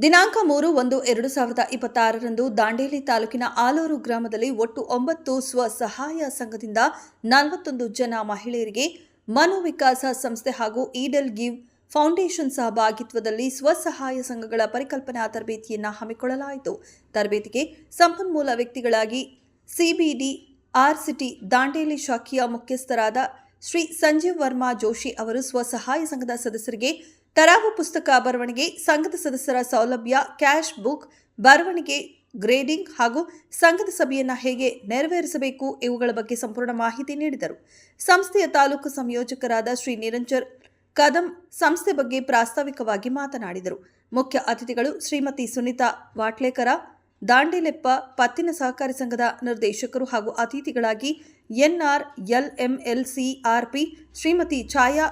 ದಿನಾಂಕ ಮೂರು ಒಂದು ಎರಡು ಸಾವಿರದ ಇಪ್ಪತ್ತಾರರಂದು ದಾಂಡೇಲಿ ತಾಲೂಕಿನ ಆಲೂರು ಗ್ರಾಮದಲ್ಲಿ ಒಟ್ಟು ಒಂಬತ್ತು ಸ್ವಸಹಾಯ ಸಂಘದಿಂದ ನಲವತ್ತೊಂದು ಜನ ಮಹಿಳೆಯರಿಗೆ ಮನೋವಿಕಾಸ ಸಂಸ್ಥೆ ಹಾಗೂ ಈಡಲ್ ಗಿವ್ ಫೌಂಡೇಶನ್ ಸಹಭಾಗಿತ್ವದಲ್ಲಿ ಸ್ವಸಹಾಯ ಸಂಘಗಳ ಪರಿಕಲ್ಪನಾ ತರಬೇತಿಯನ್ನು ಹಮ್ಮಿಕೊಳ್ಳಲಾಯಿತು. ತರಬೇತಿಗೆ ಸಂಪನ್ಮೂಲ ವ್ಯಕ್ತಿಗಳಾಗಿ ಸಿಬಿಡಿ ಆರ್ ಸಿಟಿ ದಾಂಡೇಲಿ ಶಾಖೆಯ ಮುಖ್ಯಸ್ಥರಾದ ಶ್ರೀ ಸಂಜೀವ್ ವರ್ಮಾ ಜೋಶಿ ಅವರು ಸ್ವಸಹಾಯ ಸಂಘದ ಸದಸ್ಯರಿಗೆ ತರಾವು ಪುಸ್ತಕ ಬರವಣಿಗೆ ಸಂಘದ ಸದಸ್ಯರ ಸೌಲಭ್ಯ, ಕ್ಯಾಶ್ ಬುಕ್ ಬರವಣಿಗೆ, ಗ್ರೇಡಿಂಗ್ ಹಾಗೂ ಸಂಘದ ಸಭೆಯನ್ನು ಹೇಗೆ ನೆರವೇರಿಸಬೇಕು ಇವುಗಳ ಬಗ್ಗೆ ಸಂಪೂರ್ಣ ಮಾಹಿತಿ ನೀಡಿದರು. ಸಂಸ್ಥೆಯ ತಾಲೂಕು ಸಂಯೋಜಕರಾದ ಶ್ರೀ ನಿರಂಜರ್ ಕದಂ ಸಂಸ್ಥೆ ಬಗ್ಗೆ ಪ್ರಾಸ್ತಾವಿಕವಾಗಿ ಮಾತನಾಡಿದರು. ಮುಖ್ಯ ಅತಿಥಿಗಳು ಶ್ರೀಮತಿ ಸುನೀತಾ ವಾಟ್ಲೇಕರ ದಾಂಡೇಲೆಪ್ಪ ಪತ್ತಿನ ಸಹಕಾರಿ ಸಂಘದ ನಿರ್ದೇಶಕರು ಹಾಗೂ ಅತಿಥಿಗಳಾಗಿ ಎನ್ಆರ್ ಎಲ್ಎಂಎಲ್ಸಿಆರ್ಪಿ ಶ್ರೀಮತಿ ಛಾಯಾ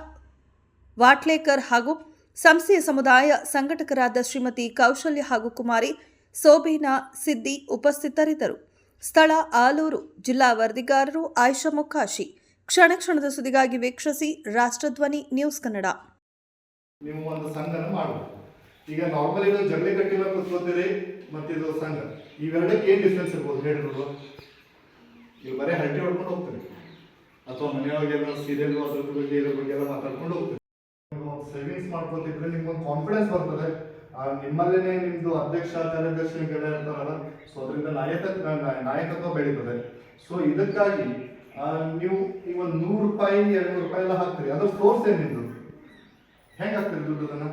ವಾಟ್ಲೇಕರ್ ಹಾಗೂ ಸಂಸ್ಥೆಯ ಸಮುದಾಯ ಸಂಘಟಕರಾದ ಶ್ರೀಮತಿ ಕೌಶಲ್ಯ ಹಾಗೂ ಕುಮಾರಿ ಸೋಬೀನಾ ಸಿದ್ದಿ ಉಪಸ್ಥಿತರಿದ್ದರು. ಸ್ಥಳ ಆಲೂರು, ಜಿಲ್ಲಾ ವರದಿಗಾರರು ಆಯಿಷಾ ಮುಖಾಶಿ ಕ್ಷಣ ಕ್ಷಣದ ಸುದ್ದಿಗಾಗಿ ವೀಕ್ಷಿಸಿ ರಾಷ್ಟ್ರಧ್ವನಿ ನ್ಯೂಸ್ ಕನ್ನಡ. ಈಗ ನಾರ್ಮಲ್ ಇದು ಜಗಲಿ ಕಟ್ಟಿಲ್ಲ ಕುತ್ಕೋತೀರಿ ಮತ್ತೆ ಇದು ಸಂಘ. ಇವೆರಡಕ್ಕೆ ಏನು ಡಿಫ್ರೆನ್ಸ್ ಇರ್ಬೋದು ಹೇಳಿದ್ರು ನೀವು ಬರೀ ಹರಟೆ ಹೊಡ್ಕೊಂಡು ಹೋಗ್ತೀರಿ. ಅಥವಾ ಮನೆಯೊಳಗೆಲ್ಲ ಸೀರಿಯಲ್ ಅದ್ರ ಬಗ್ಗೆ ಇದ್ರ ಬಗ್ಗೆ ಎಲ್ಲ ಮಾತಾಡ್ಕೊಂಡು ಹೋಗ್ತೀರಿ. ಸೇವಿಂಗ್ಸ್ ಮಾಡ್ಕೊತಿದ್ರೆ ನಿಮ್ಗೊಂದು ಕಾನ್ಫಿಡೆನ್ಸ್ ಬರ್ತದೆ. ನಿಮ್ಮಲ್ಲೇನೆ ನಿಮ್ದು ಅಧ್ಯಕ್ಷ, ಕಾರ್ಯದರ್ಶಿ ಇರ್ತಾರಲ್ಲ ಸೊ ಅದರಿಂದ ನಾಯಕ ನಾಯಕತ್ವ ಬೆಳೀತದೆ. ಸೊ ಇದಕ್ಕಾಗಿ ನೀವು ಈಗ ಒಂದು ನೂರು ರೂಪಾಯಿ ಎರಡು ನೂರು ರೂಪಾಯಿ ಎಲ್ಲ ಹಾಕ್ತೀರಿ. ಅದ್ರ ಸೋರ್ಸ್ ಏನಿದ್ರು ಹೆಂಗೆ ಹಾಕ್ತೀರಿ ದುಡ್ಡು ಅದನ್ನ